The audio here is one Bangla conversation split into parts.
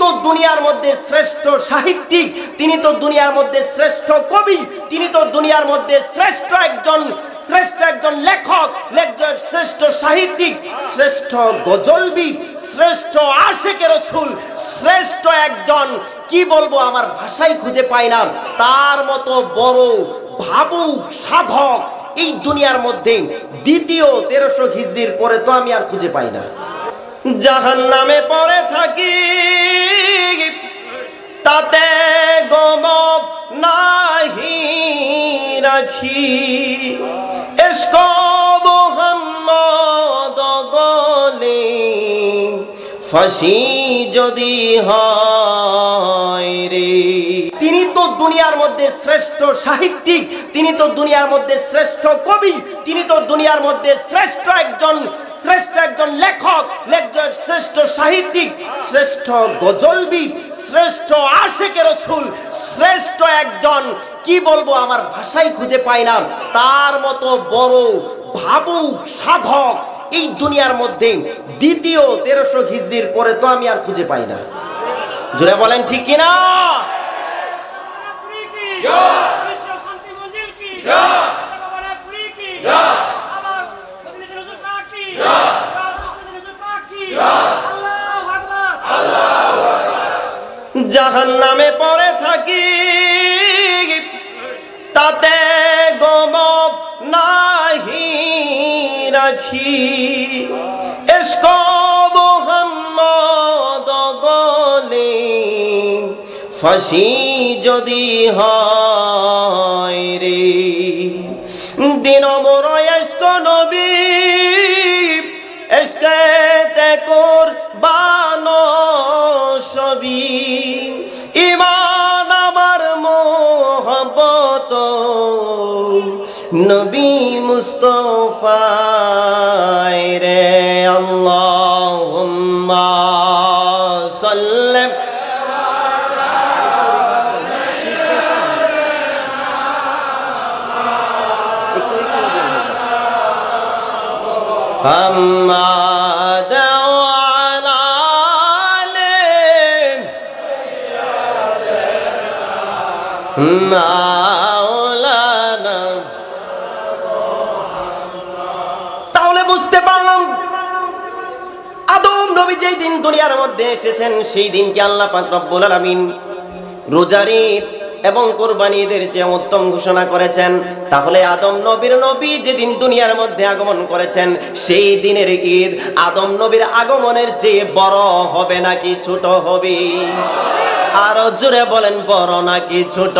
তো দুনিয়ার মধ্যে শ্রেষ্ঠ সাহিত্যিক, তিনি তো দুনিয়ার মধ্যে শ্রেষ্ঠ কবি, তিনি তো দুনিয়ার মধ্যে শ্রেষ্ঠ একজন শ্রেষ্ঠ একজন লেখক লেখক শ্রেষ্ঠ সাহিত্যিক, শ্রেষ্ঠ গজলবিদ, শ্রেষ্ঠ আশেকে রসুল, শ্রেষ্ঠ একজন, কি বলব আমার ভাষাই খুঁজে পাই না, তার মতো বড় ভাবুক সাধক এই দুনিয়ার মধ্যে দ্বিতীয় তেরোশো হিজড়ির পরে তো আমি আর খুঁজে পাই না। জাহান নামে পড়ে থাকি। তাতে গম নাহি রাখি। এসক ফাঁসি যদি হয় রে। তিনি তো দুনিয়ার মধ্যে শ্রেষ্ঠ সাহিত্যিক, তিনি তো দুনিয়ার মধ্যে শ্রেষ্ঠ কবি, তিনি তো দুনিয়ার মধ্যে শ্রেষ্ঠ একজন শ্রেষ্ঠ একজন লেখক লেখক, শ্রেষ্ঠ সাহিত্যিক, শ্রেষ্ঠ গজলবিদ শ্রেষ্ঠ আশেকে রসুল, শ্রেষ্ঠ একজন, কি বলব আমার ভাষাই খুঁজে পাই না, তার মতো বড় ভাবুক সাধক এই দুনিয়ার মধ্যে দ্বিতীয় তেরোশো হিজড়ির পরে তো আমি আর খুঁজে পাই না। জোরে বলেন ঠিক কিনা? পুরী রাখি এসক গলে ফাঁসি যদি হয় রে, দিন এসক নবী। এসকে কোর বানো সবই ইমান আমার মোহব্বত। নবী মুস্তফায় রে আল্লাহুম্মা সাল্লি محمد وعلى آله مولانا দিন দুনিয়ার মধ্যে এসেছেন, সেই দিনকে আল্লাহ পাক রব্বুল আলামিন রোজার ঈদ এবং কোরবানি ঈদের যে উত্তম ঘোষণা করেছেন, তাহলে আদম নবীর নবী যেদিন দুনিয়ার মধ্যে আগমন করেছেন, সেই দিনের ঈদ আদম নবীর আগমনের যে বড় হবে নাকি ছোট হবে? আরও জোরে বলেন, বড় নাকি ছোট?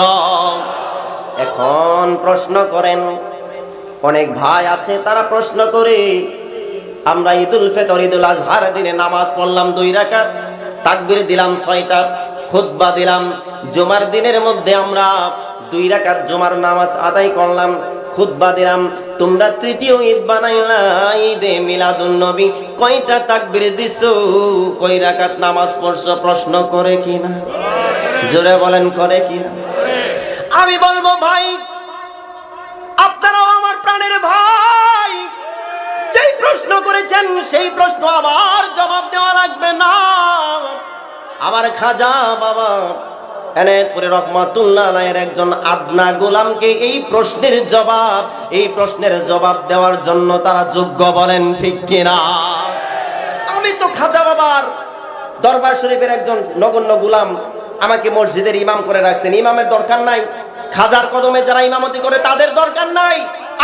এখন প্রশ্ন করেন, অনেক ভাই আছে, তারা প্রশ্ন করে আমরা ঈদুল ফেতর, ঈদুল আজহার দিনে নামাজ পড়লাম দুই রাকাত, তাকবির দিলাম ছয়টা, খুতবা দিলাম। জুমার দিনের মধ্যে আমরা দুই রাকাত জুমার নামাজ আদায় করলাম, খুতবা দিলাম। তোমরা তৃতীয় ঈদ বানাইলা, ঈদে মিলাদুন নবী। কয়টা তাকবির দিছো? কয় রাকাত নামাজ পড়ছো? প্রশ্ন করে কিনা জোরে বলেন, করে কিনা আমি বলব, ভাই, আপনারাও আমার প্রাণের ভাই। যেই প্রশ্ন করেছেন, সেই প্রশ্ন আবার জবাব দেওয়া লাগবে না। আমার খাজা বাবা এনায়তপুরে রহমাতুল্লাহ আলাইহির একজন আদনা গোলামকে এই প্রশ্নের জবাব, এই প্রশ্নের জবাব দেওয়ার জন্য তারা যোগ্য বলেন ঠিক কিনা? আমি তো খাজা বাবার দরবার শরীফের একজন নগণ্য গোলাম আমাকে মসজিদের ইমাম করে রাখছেন। ইমামের দরকার নাই। খাজার কদমে যারা ইমামতি করে, তাদের দরকার নাই।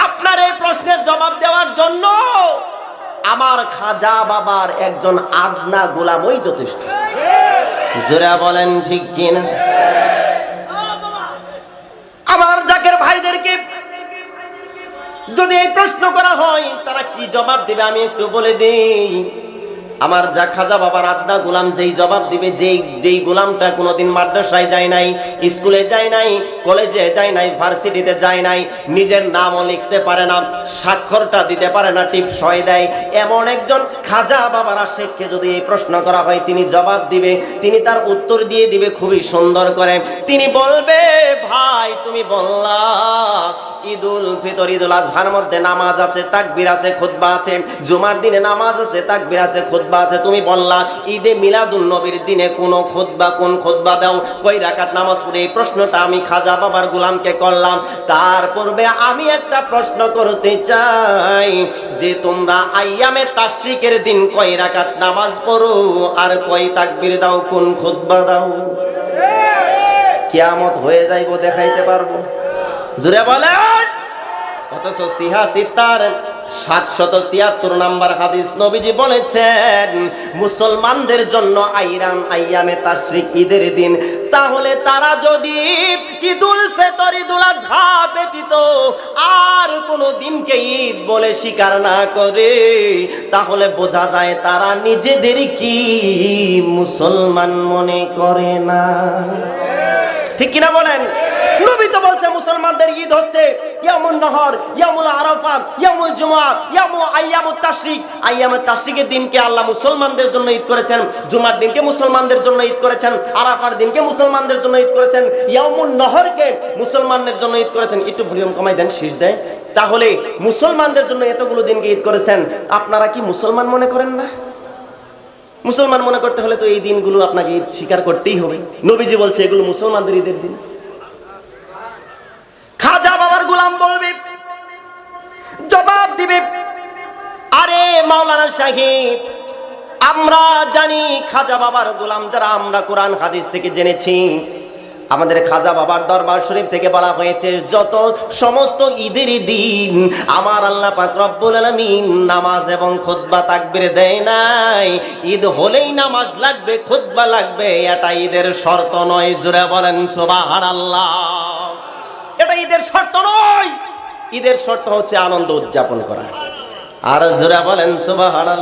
আপনার এই প্রশ্নের জবাব দেওয়ার জন্য আমার খাজা বাবার একজন আদনা গোলামই যথেষ্ট। জোরা বলেন ঠিক কিনা? আমার জাকের ভাইদেরকে যদি এই প্রশ্ন করা হয়, তারা কি জবাব দেবে আমি একটু বলে দিই। আমার যা খাজা বাবার আদনা গোলাম যেই জবাব দিবে, যেই যেই গোলামটা কোনোদিন মাদ্রাসায় যায় নাই, স্কুলে যায় নাই, কলেজে যায় নাই, ভার্সিটিতে যায় নাই, নিজের নামও লিখতে পারে না, স্বাক্ষরটা দিতে পারে না, টিপ সয় দেয়। এমন একজন খাজা বাবার আশেখকে যদি এই প্রশ্ন করা হয়, তিনি জবাব দিবে, তিনি তার উত্তর দিয়ে দিবে খুবই সুন্দর করে। তিনি বলবে, ভাই, তুমি বললা, ঈদুল ফিতর, ঈদুল আজহার মধ্যে নামাজ আছে, তাকবির আছে, খুতবা আছে, জুমার দিনে নামাজ আছে, তাকবির আছে, খুতবা খুতবা আছে, তুমি বললা, ঈদে মিলাদুন নবীর দিনে কোন খুতবা কোন খুতবা দাও? কই রাকাত নামাজ পড়ে এই প্রশ্নটা আমি খাজা বাবার গোলামকে করলাম। তার পূর্বে আমি একটা প্রশ্ন করতে চাই, যে তোমরা আইয়ামে তাশরিকের দিন কয় রাকাত নামাজ পড়ো? আর কয় তাকবীর দাও, কোন খুতবা দাও? কিয়ামত হয়ে যাইবো, দেখাইতে পারব। জুড়ে বলেন! অথচ সিহা সিতার সাতশত তিয়াত্তর নাম্বার হাদিস নবীজি বলেছেন, মুসলমানদের জন্য আইরাম আইয়ামে তাশরিক ঈদের দিন। তাহলে তারা যদি ঈদুল ফেতর, ঈদুল আজহা ব্যতীত আর কোনো দিনকে ঈদ বলে স্বীকার না করে, তাহলে বোঝা যায় তারা নিজেদের কি মুসলমান মনে করে না। ঠিক কিনা বলেন? নবী তো বলছে, মুসলমানদের ঈদ হচ্ছে ইয়ামুন নহর, ইয়ামুল আরাফা, ইয়ামুল জুমা ইয়ামু আইয়ামুত তাশরিক। আইয়ামুত তাশরিকের দিনকে আল্লাহ মুসলমানদের জন্য ঈদ করেছেন, জুমার দিনকে মুসলমানদের জন্য ঈদ করেছেন, আরাফার দিনকে মুসলমানদের জন্য ঈদ করেছেন, ইয়ামুন নহরকে মুসলমানদের জন্য ঈদ করেছেন। একটু ভলিউম কমাই দেন, শীষ দেয়। তাহলে মুসলমানদের জন্য এতগুলো দিনকে ঈদ করেছেন, আপনারা কি মুসলমান মনে করেন না? মুসলমান মনে করতে হলে তো এই দিনগুলো আপনাকে ঈদ স্বীকার করতেই হবে। নবীজি বলছে, এগুলো মুসলমানদের ঈদের দিন খাজা বাবার গোলাম বলবে জবাব দিবে আরে মাওলানা সাহেব, আমরা জানি খাজা বাবার গোলাম, যারা আমরা কোরআন হাদিস থেকে জেনেছি। আমাদের খাজা বাবার দরবার শরীফ থেকে বলা হয়েছে, যত সমস্ত ঈদের দিন আমার আল্লাহ পাক রব্বুল নামাজ এবং খুতবা তাকবীর দেয় নাই। ঈদ হলেই নামাজ লাগবে, খুতবা লাগবে, এটা ঈদের শর্ত নয় জুড়ে বলেন সুবহানাল্লাহ। এটা ঈদের শর্ত নয়। ঈদের শর্ত হচ্ছে আনন্দ উদযাপন করা। আর জোরে বলেন, সুবহানাল্লাহ।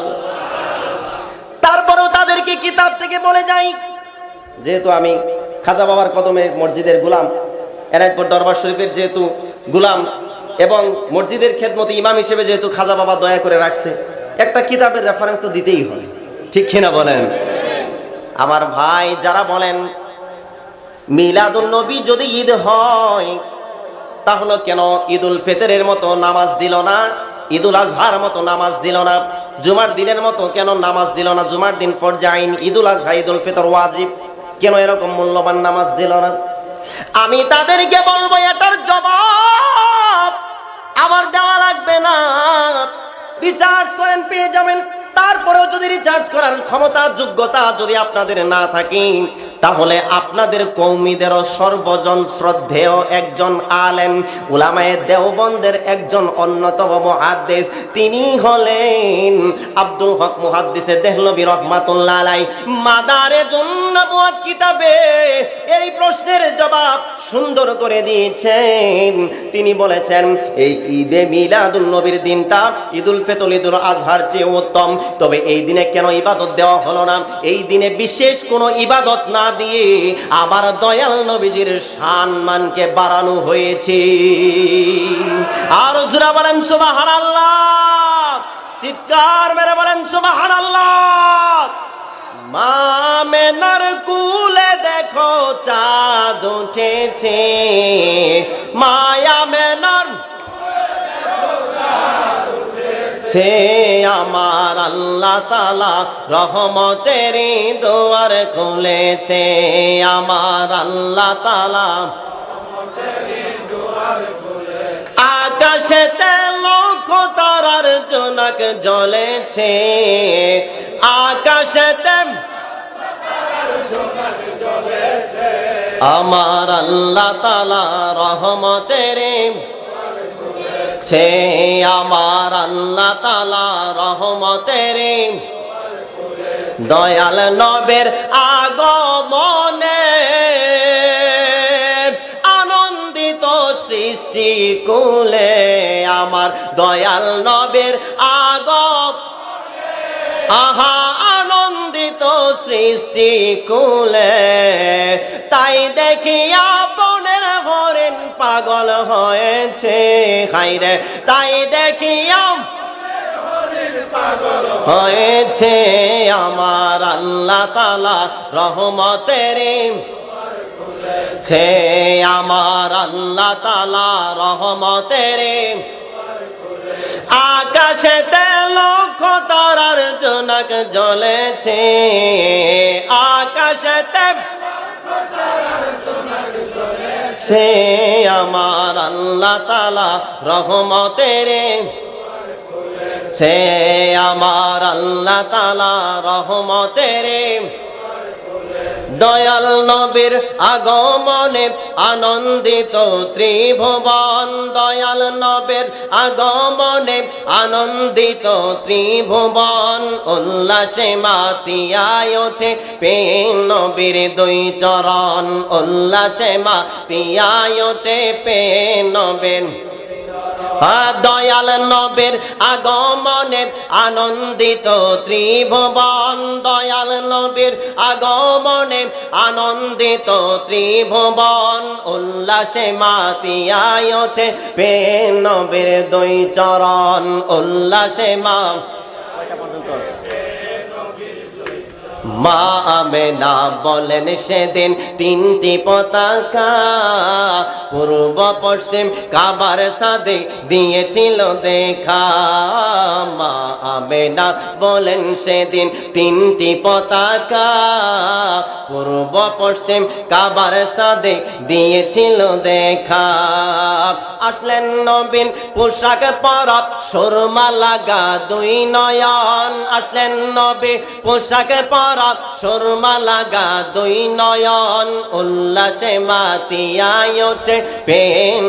তারপরেও তাদেরকে কিতাব থেকে বলে যাই। যেহেতু আমি খাজা বাবার কদমে মসজিদের গুলাম, এনায়তপুর দরবার শরীফের যেহেতু গুলাম এবং মসজিদের খেদমতে ইমাম হিসেবে যেহেতু খাজা বাবা দয়া করে রাখছে, একটা কিতাবের রেফারেন্স তো দিতেই হয়। ঠিক কিনা বলেন? আমার ভাই যারা বলেন মিলাদুল নবী যদি ঈদ হয় তাহলে কেন ঈদুল ফিতরের মতো নামাজ দিল না? ঈদুল আজহার মতো নামাজ দিল না? জুমার দিনের মতো কেন নামাজ দিল না? জুমার দিন ফরজাইন ঈদুল আজহা, ঈদুল ফিতর ওয়াজিব। কেন এরকম মূল্যবান নামাজ দিল না? আমি তাদেরকে বলব, এটার জবাব আমার দেওয়া লাগবে না। রিচার্জ করেন, পেয়ে যাবেন। তারপরেও যদি রিচার্জ করার ক্ষমতা, যোগ্যতা যদি আপনাদের না থাকে তাহলে আপনাদের কৌমিদেরও সর্বজন শ্রদ্ধেয় একজন আলেম, উলামায়ে দেওবন্দের একজন অন্যতম মুহাদ্দিস। তিনি হলেন আব্দুল হক মুহাদ্দিসে দেহলবি রহমাতুল্লাহ আলাই। মাদারে জন্নাবুয়াত কিতাবে এই প্রশ্নের জবাব সুন্দর করে দিয়েছেন। তিনি বলেছেন, এই ঈদে মিলাদুল নবীর দিনটা ঈদুল ফিতর, ঈদুল আজহার চেয়ে উত্তম। তবে এই দিনে কেন ইবাদত দেওয়া হলো না? এই দিনে বিশেষ কোনো ইবাদত না দিয়ে আমার দয়াল নবীজির সম্মানকে বাড়ানো হয়েছে। আর জুরা বলেন, সুবহানাল্লাহ। চিৎকার মেরে বলেন, সুবহানাল্লাহ। মামেনার কুলে দেখো, চাঁদ উঠেছে। মায়া মেনার সে আমার আল্লাহ তালা রহমতের দোয়ার খুলেছে আমার আল্লাহ তালা আকাশেতে লক্ষ তারার জনক জ্বলেছে। আকাশেতে আমার আল্লাহ তালা রহমতের ছে আমার আল্লাহ তালা রহমতের দয়াল নবের আগমনে আনন্দিত সৃষ্টি কুলে আমার দয়াল নবের আগম আহা, আনন্দিত সৃষ্টি কুলে, তাই দেখি আপনের পাগল হয়েছে হাইরে তাই দেখি হয়েছে আমার আল্লাহ তালা রহমতের ছে আমার আল্লাহ তালা রহমতের আকাশেতে লক্ষ তারার জনক জ্বলেছে, আকাশেতে সে আমার আল্লাহ তালা রহমতের সে আমার আল্লাহ তালা রহমতের দয়াল নবীর আগমনে আনন্দিত ত্রিভুবন। দয়াল নবীর আগমনে আনন্দিত ত্রিভুবন। উল্লাসে মাতিয়ায় ওঠে পে নবীর দুই চরণ। উল্লাসে মাতিয়ায় ওঠে পে নবীর দয়াল নবের আগমনে আনন্দিত ত্রিভুবন। দয়াল নবের আগমনে আনন্দিত ত্রিভুবন। উল্লাসে মাতিয়ায় ওঠে পে নবের দুই চরণ। উল্লাসে মা মা আমেনা বলেন সেদিন তিনটি পতাকা পূর্ব পশ্চিম কাবার সাদে দিয়েছিল দেখা। মা আমেনা বলেন সেদিন তিনটি পতাকা পূর্ব পশ্চিম কাবার সাদে দিয়েছিল দেখা। আসলেন নবীন পোশাক পরব, সুরমা লাগা দুই নয়ন। আসলেন নবী পোশাক পরব সুরমা লাগা দুই নয়ন উল্লাসে মাতিয়ায় ওঠে। পে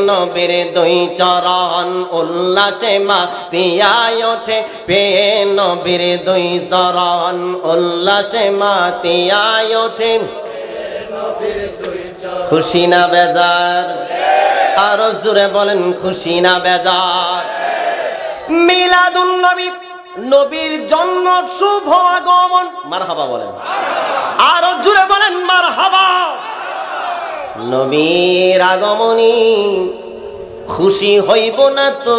নবীর দুই চরণ উল্লাসে মাতিয়ায় ওঠে। পে নবীর দুই চরণ উল্লাসে মাতিয়ায় ওঠে। খুশি না বেজার? আরও জোরে বলেন, খুশি না বেজার? মিলাদুন নবী নবীর জন্ম শুভ আগমন। মারহাবা বলেন। আরও জোরে বলেন, মারহাবা। নবীর আগমনী খুশি হইব না তো?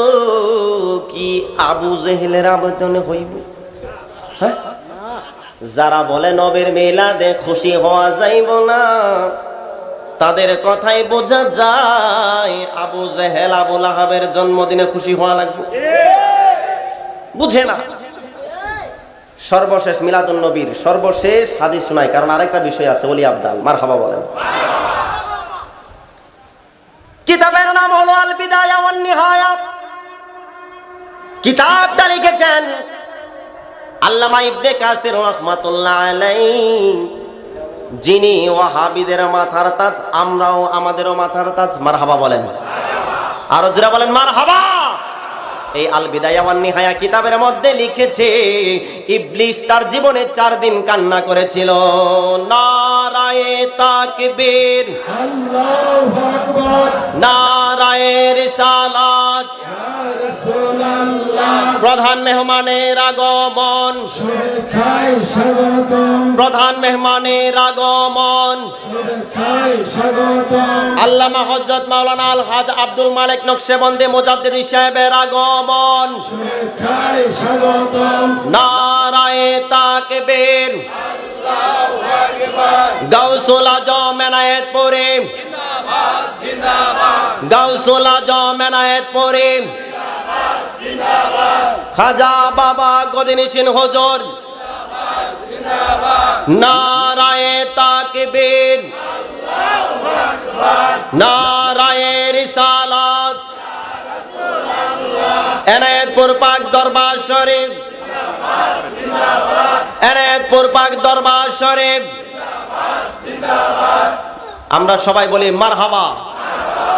কি আবু জেহেলের আবেদনে হইব? হ্যাঁ? যারা বলে নবের মেলাদে খুশি হওয়া যাইব না, তাদের কথাই বোঝা যায়, আবু জেহেল আবুল আহাবের জন্মদিনে খুশি হওয়া লাগবে। বুঝে না। সর্বশেষ মিলাদুল নবীর সর্বশেষ হাজির শোনায় কারণ আরেকটা বিষয় আছে, ওলি আবদাল মার হাবা বলেন। কিতাবের নাম হলো আল বিদায়া কিতাবটা লিখেছেন আল্লামা ইবনে কাসির রহমাতুল্লাহ আলাইহি। যিনি ওয়াহাবিদের মাথার তাজ, আমরাও আমাদেরও মাথার তাজ, মারহাবা বলেন। আরও যারা বলেন, মারহাবা! এই আল বিদায়া ওয়ান নিহায়া কিতাবের মধ্যে লিখেছে ইবলিস তার জীবনে চার দিন কান্না করেছিল। নারায়ে তাকবীর। আল্লাহু আকবার। নারায়ে রিসালাত রাসূলুল্লাহ প্রধান মেহমানের আগমন প্রধান মেহমানের আগমন আল্লামা হজরত মাওলানা আল হাজ আব্দুল মালিক নকশেবন্দি মুজাদ্দিদি সাহেবের আগমন নারায়ে তাকবীর। গাউসুল আজম এনায়েত পরে গাউসুল আজম এনায়েত পরে খাজা বাবা গদিনিসিন হজর। নারায়ে তাকবীর। নারায়ে রিসালাত। এনায়েতপুর পাক দরবার শরীফ। এনায়েতপুর পাক দরবার শরীফ। আমরা সবাই বলি মারহাবা।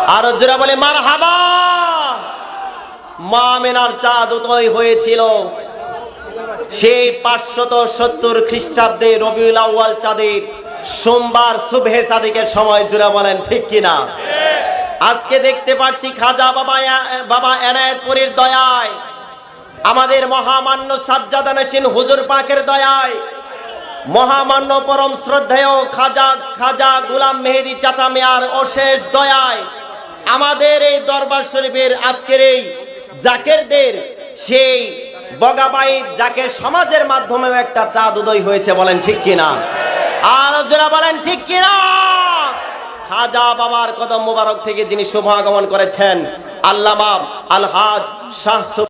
আরও জোরে বলি মারহাবা। মা মেনার চাঁদ উদয় হয়েছিল। সেই পাঁচশত সত্তর খ্রিস্টাব্দে রবিউল আউয়াল চাঁদের সোমবার শুভে সাদিকের সময় জুড়ে বলেন, ঠিক কিনা? আজকে দেখতে পাচ্ছি খাজা বাবা বাবা এনায়েতপুরীর দয়ায়, আমাদের মহামান্য সাজ্জাদা নসীন হুজুর পাকের দয়ায়, মহামান্য পরম শ্রদ্ধেয় খাজা খাজা গুলাম মেহেদি চাচা মিয়ার অশেষ দয়ায়, আমাদের এই দরবার শরীফের আজকের এই জাকেরদের সেই বগাবাই জাকের সমাজের মাধ্যমেও একটা চাঁদ উদয় হয়েছে, বলেন ঠিক কিনা? যারা বলেন ঠিক কিনা? খাজা বাবার কদম মোবারক থেকে যিনি শুভ আগমন করেছেন, আল্লামা আলহাজ শাহ